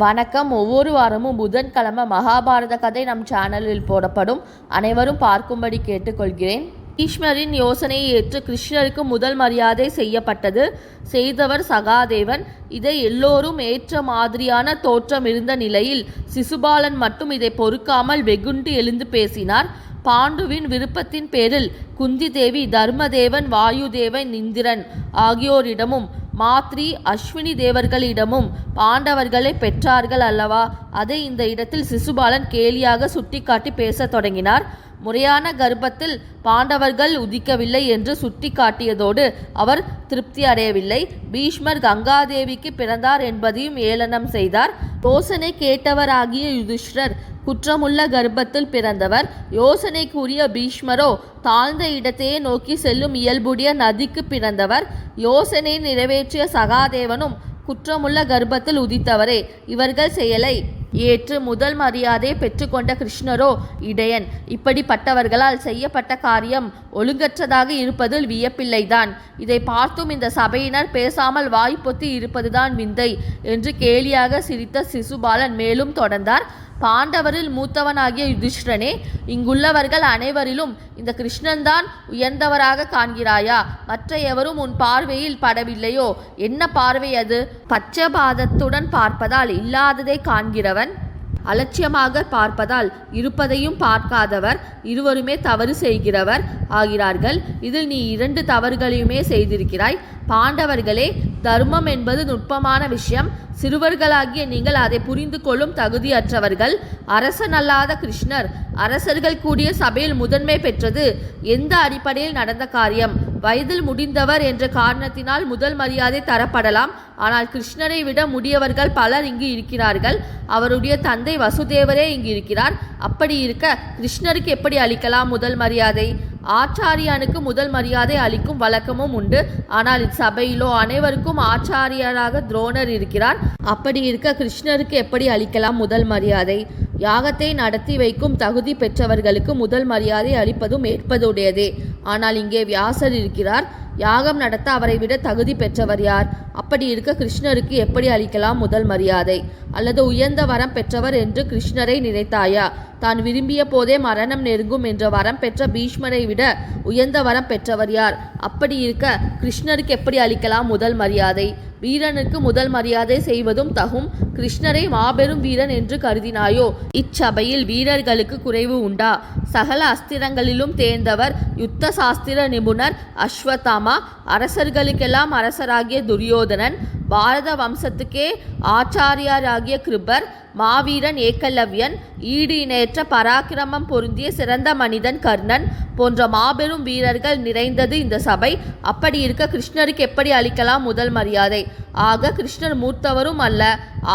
வணக்கம். ஒவ்வொரு வாரமும் புதன்கிழமை மகாபாரத கதை நம் சேனலில் போடப்படும். அனைவரும் பார்க்கும்படி கேட்டுக்கொள்கிறேன். ஈஸ்வரின் யோசனையை ஏற்று கிருஷ்ணருக்கு முதல் மரியாதை செய்யப்பட்டது. செய்தவர் சகாதேவன். இதை எல்லோரும் ஏற்ற மாதிரியான தோற்றம் இருந்த நிலையில் சிசுபாலன் மட்டும் இதை பொறுக்காமல் வெகுண்டு எழுந்து பேசினார். பாண்டுவின் விருப்பத்தின் பேரில் குந்தி தேவி தர்மதேவன் வாயுதேவன் இந்திரன் ஆகியோரிடமும் மாத்ரி அஸ்வினி தேவர்களிடமும் பாண்டவர்களை பெற்றார்கள் அல்லவா? அதை இந்த இடத்தில் சிசுபாலன் கேலியாக சுட்டிக்காட்டி பேசத் தொடங்கினார். முறையான கர்ப்பத்தில் பாண்டவர்கள் உதிக்கவில்லை என்று சுட்டிக்காட்டியதோடு அவர் திருப்தி அடையவில்லை. பீஷ்மர் கங்காதேவிக்கு பிறந்தார் என்பதையும் ஏளனம் செய்தார். யோசனை கேட்டவராகிய யுதிஷ்டர் குற்றமுள்ள கர்ப்பத்தில் பிறந்தவர். யோசனைக்குரிய பீஷ்மரோ தாழ்ந்த இடத்தையே நோக்கி செல்லும் இயல்புடைய நதிக்கு பிறந்தவர். யோசனை நிறைவேற்றிய சகாதேவனும் குற்றமுள்ள கர்ப்பத்தில் உதித்தவரே இவர்கள் செயலை ஏற்று முதல் மரியாதை பெற்றுக்கொண்ட கிருஷ்ணரோ இடையன். இப்படிப்பட்டவர்களால் செய்யப்பட்ட காரியம் ஒழுங்கற்றதாக இருப்பதில் வியப்பில்லைதான். இதை பார்த்தும் இந்த சபையினர் பேசாமல் வாய் பொத்தி இருப்பதுதான் விந்தை என்று கேலியாக சிரித்த சிசுபாலன் மேலும் தொடர்ந்தார். பாண்டவரில் மூத்தவனாகிய யுதிஷ்டனே இங்குள்ளவர்கள் அனைவரிலும் இந்த கிருஷ்ணன்தான் உயர்ந்தவராக காண்கிறாயா? மற்ற எவரும் உன் பார்வையில் படவில்லையோ? என்ன பார்வை அது? பச்சபாதத்துடன் பார்ப்பதால் இல்லாததை காண்கிறவர் அலட்சியமாக பார்ப்பதால் இருப்பதையும் பார்க்காதவர் இருவருமே தவறு செய்கிறவர் ஆகிறார்கள். இதில் நீ இரண்டு தவறுகளையுமே செய்திருக்கிறாய். பாண்டவர்களே தர்மம் என்பது நுட்பமான விஷயம். சிறுவர்களாகிய நீங்கள் அதை புரிந்து கொள்ளும் தகுதியற்றவர்கள். அரசன் அல்லாத கிருஷ்ணர். அரசர்கள் கூடிய சபையில் முதன்மை பெற்றது. எந்த அடிப்படையில் நடந்த காரியம்? வயதில் முடிந்தவர் என்ற காரணத்தினால் முதல் மரியாதை தரப்படலாம். ஆனால் கிருஷ்ணரை விட முடியவர்கள் பலர் இங்கு இருக்கிறார்கள். அவருடைய தந்தை வசுதேவரே இங்கு இருக்கிறார். அப்படி இருக்க கிருஷ்ணருக்கு எப்படி அளிக்கலாம் முதல் மரியாதை? ஆச்சாரியானுக்கு முதல் மரியாதை அளிக்கும் வழக்கமும் உண்டு. ஆனால் இச்சபையிலோ அனைவருக்கும் ஆச்சாரியராக துரோணர் இருக்கிறார். அப்படி இருக்க கிருஷ்ணருக்கு எப்படி அளிக்கலாம் முதல் மரியாதை? யாகத்தை நடத்தி வைக்கும் தகுதி பெற்றவர்களுக்கு முதல் மரியாதை அளிப்பதும் ஏற்பதுடையதே. ஆனால் இங்கே வியாசர் இருக்கிறார். யாகம் நடத்த அவரை விட தகுதி பெற்றவர் யார்? அப்படி இருக்க கிருஷ்ணருக்கு எப்படி அளிக்கலாம் முதல் மரியாதை? அல்லது உயர்ந்த வரம் பெற்றவர் என்று கிருஷ்ணரை நினைத்தாயா? தான் விரும்பிய போதே மரணம் நெருங்கும் என்ற வரம் பெற்ற பீஷ்மரை விட உயர்ந்த வரம் பெற்றவர் யார்? அப்படி இருக்க கிருஷ்ணருக்கு எப்படி அளிக்கலாம் முதல் மரியாதை? வீரனுக்கு முதல் மரியாதை செய்வதும் தகும். கிருஷ்ணரை மாபெரும் வீரன் என்று கருதினாயோ? இச்சபையில் வீரர்களுக்கு குறைவு உண்டா? சகல அஸ்திரங்களிலும் தேர்ந்தவர் யுத்த சாஸ்திர நிபுணர் அஸ்வத்தாமா அரசர்களுக்கெல்லாம் அரசராகிய துரியோதனன் பாரத வம்சத்துக்கே ஆச்சாரியாராகிய கிருபர் மாவீரன் ஏக்கலவ்யன் ஈடு இணையற்ற பராக்கிரமம் பொருந்திய சிறந்த மனிதன் கர்ணன் போன்ற மாபெரும் வீரர்கள் நிறைந்தது இந்த சபை. அப்படி இருக்க கிருஷ்ணருக்கு எப்படி அளிக்கலாம் முதல் மரியாதை? ஆக கிருஷ்ணர் மூர்த்தவரும் அல்ல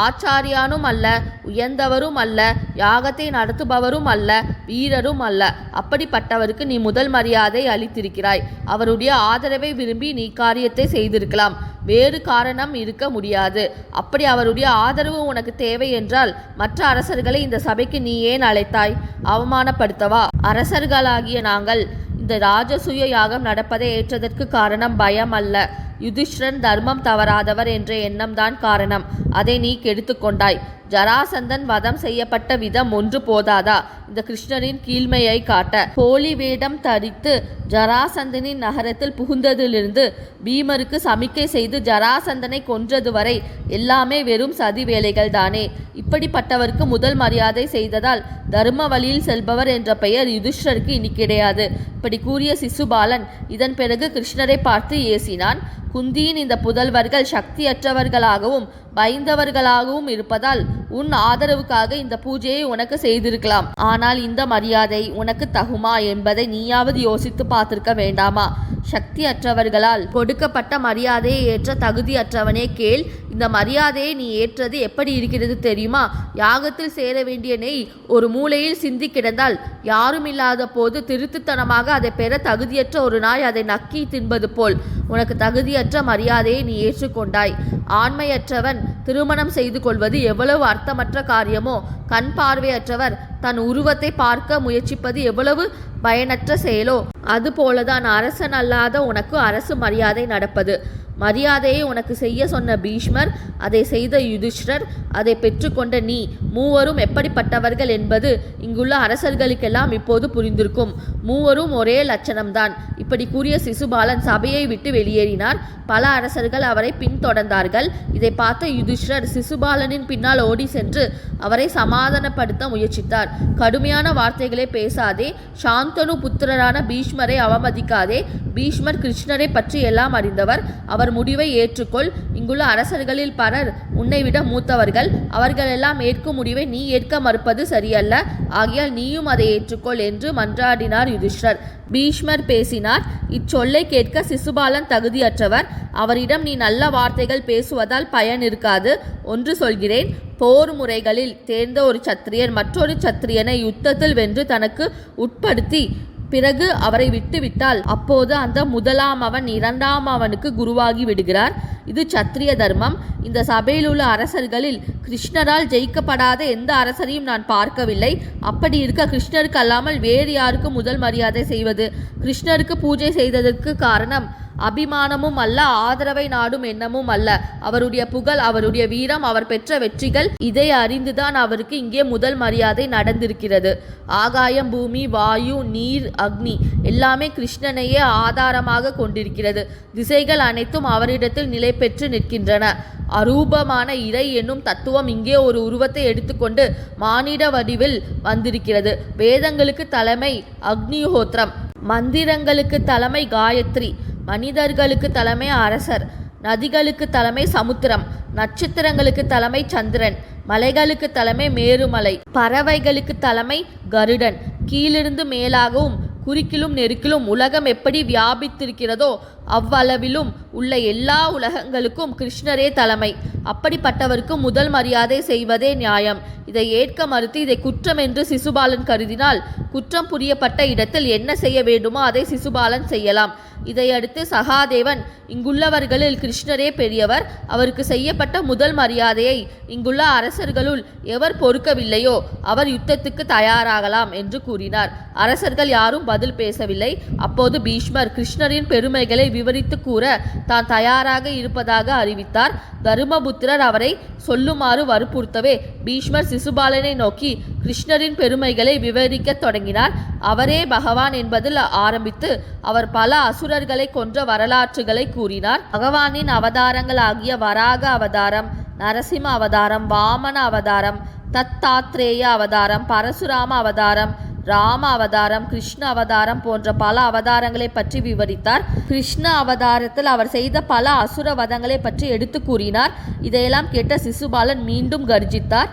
ஆச்சாரியானும் அல்ல உயர்ந்தவரும் அல்ல யாகத்தை நடத்துபவரும் அல்ல வீரரும் அல்ல. அப்படிப்பட்டவருக்கு நீ முதல் மரியாதை அளித்திருக்கிறாய். அவருடைய ஆதரவை விரும்பி நீ காரியத்தை செய்திருக்கலாம். வேறு காரணம் இருக்க முடியாது. அப்படி அவருடைய ஆதரவு உனக்கு தேவை என்றால் மற்ற அரசர்களை இந்த சபைக்கு நீ ஏன் அழைத்தாய்? அவமானப்படுத்தவா? அரசர்களாகிய நாங்கள் இந்த ராஜசூய யாகம் நடப்பதை ஏற்றதற்கு காரணம் பயம் அல்ல. யுதிஷ்டன் தர்மம் தவறாதவர் என்ற எண்ணம்தான் காரணம். அதை நீ கெடுத்து கொண்டாய். ஜராசந்தன் வதம் செய்யப்பட்ட விதம் ஒன்று போதாதா? இந்த கிருஷ்ணரின் கீழ்மையை காட்ட. போலி வேடம் தரித்து ஜராசந்தனின் நகரத்தில் புகுந்ததிலிருந்து பீமருக்கு சமிக்கை செய்து ஜராசந்தனை கொன்றது வரை எல்லாமே வெறும் சதி வேலைகள் தானே. இப்படிப்பட்டவருக்கு முதல் மரியாதை செய்ததால் தர்ம வழியில் செல்பவர் என்ற பெயர் யுதிஷ்டருக்கு இனி கிடையாது. இப்படி கூறிய சிசுபாலன் இதன் பிறகு கிருஷ்ணரை பார்த்து ஏசினான். குந்தியின் இந்த புதல்வர்கள் சக்தியற்றவர்களாகவும் பயந்தவர்களாகவும் இருப்பதால் உன் ஆதரவுக்காக இந்த பூஜையை உனக்கு செய்திருக்கலாம். ஆனால் இந்த மரியாதை உனக்கு தகுமா என்பதை நீயாவது யோசித்து பார்த்திருக்க வேண்டாமா? சக்தி அற்றவர்களால் கொடுக்கப்பட்ட மரியாதையை ஏற்ற தகுதியற்றவனே கேள். இந்த மரியாதையை நீ ஏற்றது எப்படி இருக்கிறது தெரியுமா? யாகத்தில் சேர வேண்டிய நெய் ஒரு மூலையில் சிந்தி கிடந்தால் யாரும் இல்லாத போது திருத்துத்தனமாக அதை பெற தகுதியற்ற ஒரு நாய் அதை நக்கி தின்பது போல். உனக்கு தகுதியற்ற மரியாதையை நீ ஏற்றுக்கொண்டாய். ஆண்மையற்றவன் திருமணம் செய்து கொள்வது எவ்வளவு அர்த்தமற்ற காரியமோ கண் பார்வையற்றவர் தன் உருவத்தை பார்க்க முயற்சிப்பது எவ்வளவு பயனற்ற செயலோ அதுபோலதான் அரசன் அல்லாத உனக்கு அரசு மரியாதை நடப்பது. மரியாதையை உனக்கு செய்ய சொன்ன பீஷ்மர் அதை செய்த யுதிஷ்டர் அதை பெற்றுக்கொண்ட நீ மூவரும் எப்படிப்பட்டவர்கள் என்பது இங்குள்ள அரசர்களுக்கெல்லாம் இப்போது புரிந்திருக்கும். மூவரும் ஒரே லட்சணம்தான். இப்படி கூறிய சிசுபாலன் சபையை விட்டு வெளியேறினார். பல அரசர்கள் அவரை பின்தொடர்ந்தார்கள். இதை பார்த்த யுதிஷ்டர் சிசுபாலனின் பின்னால் ஓடி சென்று அவரை சமாதானப்படுத்த முயற்சித்தார். கடுமையான வார்த்தைகளை பேசாதே. சாந்தனு புத்திரரான பீஷ்மரை அவமதிக்காதே. பீஷ்மர் கிருஷ்ணரை பற்றி எல்லாம் அறிந்தவர். அவர் முடிவை ஏற்றுக்கொள். இங்குள்ள அரசர்களில் பலர் உன்னை விட மூத்தவர்கள். அவர்களெல்லாம் ஏற்கும் முடிவை நீ ஏற்க மறுப்பது சரியல்ல. ஆகையால் நீயும் அதை ஏற்றுக்கொள் என்று மன்றாடினார் யுதிஷ்டர். பீஷ்மர் பேசினார். இச்சொல்லை கேட்க சிசுபாலன் தகுதியற்றவர். அவரிடம் நீ நல்ல வார்த்தைகள் பேசுவதால் பயன் இருக்காது. ஒன்று சொல்கிறேன். போர் முறைகளில் தேர்ந்த ஒரு சத்திரியர் மற்றொரு சத்திரியனை யுத்தத்தில் வென்று தனக்கு உட்படுத்தி பிறகு அவரை விட்டுவிட்டால் அப்போது அந்த முதலாம் அவன் இரண்டாம் அவனுக்கு குருவாகி விடுகிறார். இது சத்திரிய தர்மம். இந்த சபையில் உள்ள அரசர்களில் கிருஷ்ணரால் ஜெயிக்கப்படாத எந்த அரசரையும் நான் பார்க்கவில்லை. அப்படி இருக்க கிருஷ்ணருக்கு அல்லாமல் வேறு யாருக்கு முதல் மரியாதை செய்வது? கிருஷ்ணருக்கு பூஜை செய்ததற்கு காரணம் அபிமானமும் அல்ல ஆதரவை நாடும் எண்ணமும் அல்ல. அவருடைய புகழ் அவருடைய வீரம் அவர் பெற்ற வெற்றிகள் இதை அறிந்துதான் அவருக்கு இங்கே முதல் மரியாதை நடந்திருக்கிறது. ஆகாயம் பூமி வாயு நீர் அக்னி எல்லாமே கிருஷ்ணனையே ஆதாரமாக கொண்டிருக்கிறது. திசைகள் அனைத்தும் அவரிடத்தில் நிலை பெற்று நிற்கின்றன. அரூபமான இறை என்னும் தத்துவம் இங்கே ஒரு உருவத்தை எடுத்துக்கொண்டு மானிட வடிவில் வந்திருக்கிறது. வேதங்களுக்கு தலைமை அக்னிஹோத்திரம் மந்திரங்களுக்கு தலைமை காயத்ரி மனிதர்களுக்கு தலைமை அரசர் நதிகளுக்கு தலைமை சமுத்திரம் நட்சத்திரங்களுக்கு தலைமை சந்திரன் மலைகளுக்கு தலைமை மேருமலை பறவைகளுக்கு தலைமை கருடன். கீழிருந்து மேலாகவும் குறுக்கிலும் நெருக்கிலும் உலகம் எப்படி வியாபித்திருக்கிறதோ அவ்வளவிலும் உள்ள எல்லா உலகங்களுக்கும் கிருஷ்ணரே தலைமை. அப்படிப்பட்டவருக்கு முதல் மரியாதை செய்வதே நியாயம். இதை ஏற்க மறுத்து இதை குற்றம் என்று சிசுபாலன் கருதினால் குற்றம் புரியப்பட்ட இடத்தில் என்ன செய்ய வேண்டுமோ அதை சிசுபாலன் செய்யலாம். இதையடுத்து சகாதேவன் இங்குள்ளவர்களில் கிருஷ்ணரே பெரியவர் அவருக்கு செய்யப்பட்ட முதல் மரியாதையை இங்குள்ள அரசர்களுள் எவர் பொறுக்கவில்லையோ அவர் யுத்தத்துக்கு தயாராகலாம் என்று கூறினார். அரசர்கள் யாரும் பதில் பேசவில்லை. அப்போது பீஷ்மர் கிருஷ்ணரின் பெருமைகளை விவரித்து கூற தான் தயாராக இருப்பதாக அறிவித்தார். தருமபுத்திரர் அவரை சொல்லுமாறு வற்புறுத்தவே பீஷ்மர் சிசுபாலனை நோக்கி கிருஷ்ணரின் பெருமைகளை விவரிக்கத் தொடங்கினார். அவரே பகவான் என்பதில் ஆரம்பித்து அவர் பல அசுர அசுரர்களை கொன்ற வரலாற்றுகளை கூறினார். பகவானின் அவதாரங்கள் ஆகிய வராக அவதாரம் நரசிம்ம அவதாரம் வாமன அவதாரம் தத்தாத்ரேய அவதாரம் பரசுராம அவதாரம் ராம அவதாரம் கிருஷ்ண அவதாரம் போன்ற பல அவதாரங்களை பற்றி விவரித்தார். கிருஷ்ண அவதாரத்தில் அவர் செய்த பல அசுர வதங்களை பற்றி எடுத்து கூறினார். இதையெல்லாம் கேட்ட சிசுபாலன் மீண்டும் கர்ஜித்தார்.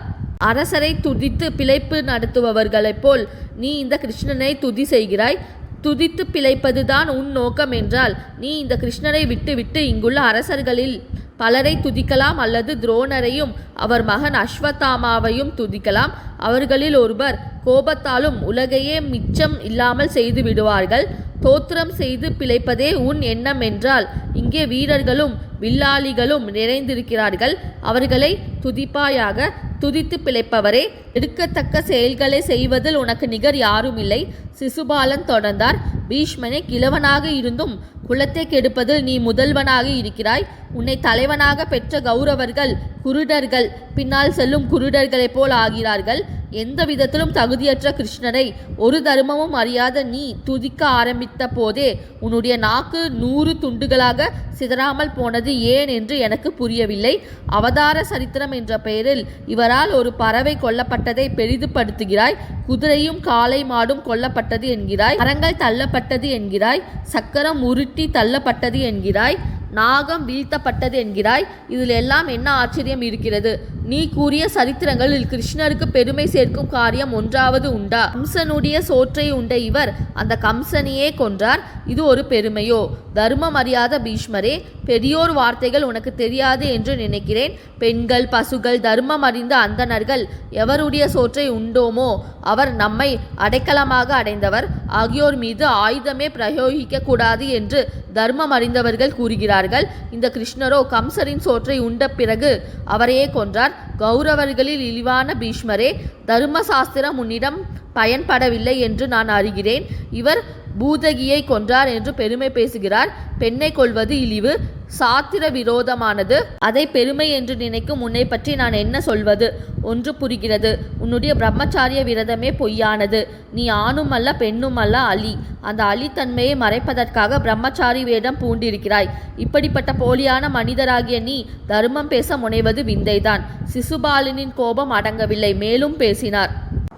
அரசரை துதித்து பிழைப்பு நடத்துபவர்களைப் போல் நீ இந்த கிருஷ்ணனை துதி செய்கிறாய். துதித்து பிழைப்பதுதான் உன் நோக்கம் என்றால் நீ இந்த கிருஷ்ணரை விட்டுவிட்டு இங்குள்ள அரசர்களில் பலரை துதிக்கலாம் அல்லது துரோணரையும் அவர் மகன் அஸ்வத்தாமாவையும் துதிக்கலாம். அவர்களில் ஒருவர் கோபத்தாலும் உலகையே மிச்சம் இல்லாமல் செய்து விடுவார்கள். தோத்திரம் செய்து பிழைப்பதே உன் எண்ணம் என்றால் இங்கே வீரர்களும் வில்லாளிகளும் நிறைந்திருக்கிறார்கள். அவர்களை துதிப்பாயாக துதித்து பிழைப்பவரே எடுக்கத்தக்க செயல்களை செய்வதில் உனக்கு நிகர் யாரும் இல்லை சிசுபாலன் தொடர்ந்தார். பீஷ்மனே கிழவனாக இருந்தும் குலத்தை கெடுப்பதில் நீ முதல்வனாக இருக்கிறாய். உன்னை தலைவனாக பெற்ற கௌரவர்கள் குருடர்கள் பின்னால் செல்லும் குருடர்களைப் போல் ஆகிறார்கள். எந்த விதத்திலும் தகுதியற்ற கிருஷ்ணரை ஒரு தர்மமும் அறியாத நீ துதிக்க ஆரம்பித்த போதே உன்னுடைய நாக்கு நூறு துண்டுகளாக சிதறாமல் போனது ஏன் என்று எனக்கு புரியவில்லை. அவதார சரித்திரம் என்ற பெயரில் இவரால் ஒரு பறவை கொல்லப்பட்டதை பெரிதுபடுத்துகிறாய். குதிரையும் காளை மாடும் கொல்லப்பட்டது என்கிறாய். மரங்கள் தள்ளப்பட்டது என்கிறாய். சக்கரம் உருட்டி தள்ளப்பட்டது என்கிறாய். நாகம் வீழ்த்தப்பட்டது என்கிறாய். இதில் எல்லாம் என்ன ஆச்சரியம் இருக்கிறது? நீ கூறிய சரித்திரங்களில் கிருஷ்ணருக்கு பெருமை சேர்க்கும் காரியம் ஒன்றாவது உண்டா? கம்சனுடைய சோற்றை உண்ட இவர் அந்த கம்சனையே கொன்றார். இது ஒரு பெருமையோ? தர்மம் அறியாத பீஷ்மரே பெரியோர் வார்த்தைகள் உனக்கு தெரியாது என்று நினைக்கிறேன். பெண்கள் பசுகள் தர்மம் அறிந்த அந்தணர்கள் எவருடைய சோற்றை உண்டோமோ அவர் நம்மை அடைக்கலமாக அடைந்தவர். ஆகியோர் மீது ஆயுதமே பிரயோகிக்க கூடாது என்று தர்மம் அறிந்தவர்கள் கூறுகிறார்கள். இந்த கிருஷ்ணரோ கம்சரின் சோற்றை உண்ட பிறகு அவரையே கொன்றார். கௌரவர்களில் இழிவான பீஷ்மரே தர்ம சாஸ்திரம் உன்னிடம் பயன்படவில்லை என்று நான் அறிகிறேன். இவர் பூதகியை கொன்றார் என்று பெருமை பேசுகிறார். பெண்ணை கொள்வது இழிவு சாத்திர விரோதமானது. அதை பெருமை என்று நினைக்கும் உன்னை பற்றி நான் என்ன சொல்வது? ஒன்று புரிகிறது உன்னுடைய பிரம்மச்சாரிய விரதமே பொய்யானது. நீ ஆணும் அல்ல பெண்ணும் அல்ல அலி. அந்த அலித்தன்மையை மறைப்பதற்காக பிரம்மச்சாரி வேடம் பூண்டிருக்கிறாய். இப்படிப்பட்ட போலியான மனிதராகிய நீ தர்மம் பேச முனைவது விந்தைதான். சிசுபாலனின் கோபம் அடங்கவில்லை மேலும் பேசினார்.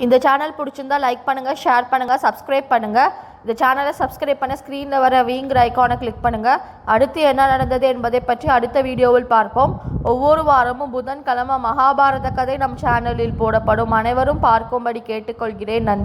இந்த சேனல் பிடிச்சிருந்தா லைக் பண்ணுங்கள் ஷேர் பண்ணுங்கள் சப்ஸ்கிரைப் பண்ணுங்கள் இந்த சேனலை சப்ஸ்கிரைப் பண்ண ஸ்க்ரீனில் வர வீங்கிற ஐக்கானை கிளிக் பண்ணுங்கள் அடுத்து என்ன நடந்தது என்பதை பற்றி அடுத்த வீடியோவில் பார்ப்போம். ஒவ்வொரு வாரமும் புதன்கிழமை மகாபாரத கதை நம் சேனலில் போடப்படும். அனைவரும் பார்க்கும்படி கேட்டுக்கொள்கிறேன். நன்றி.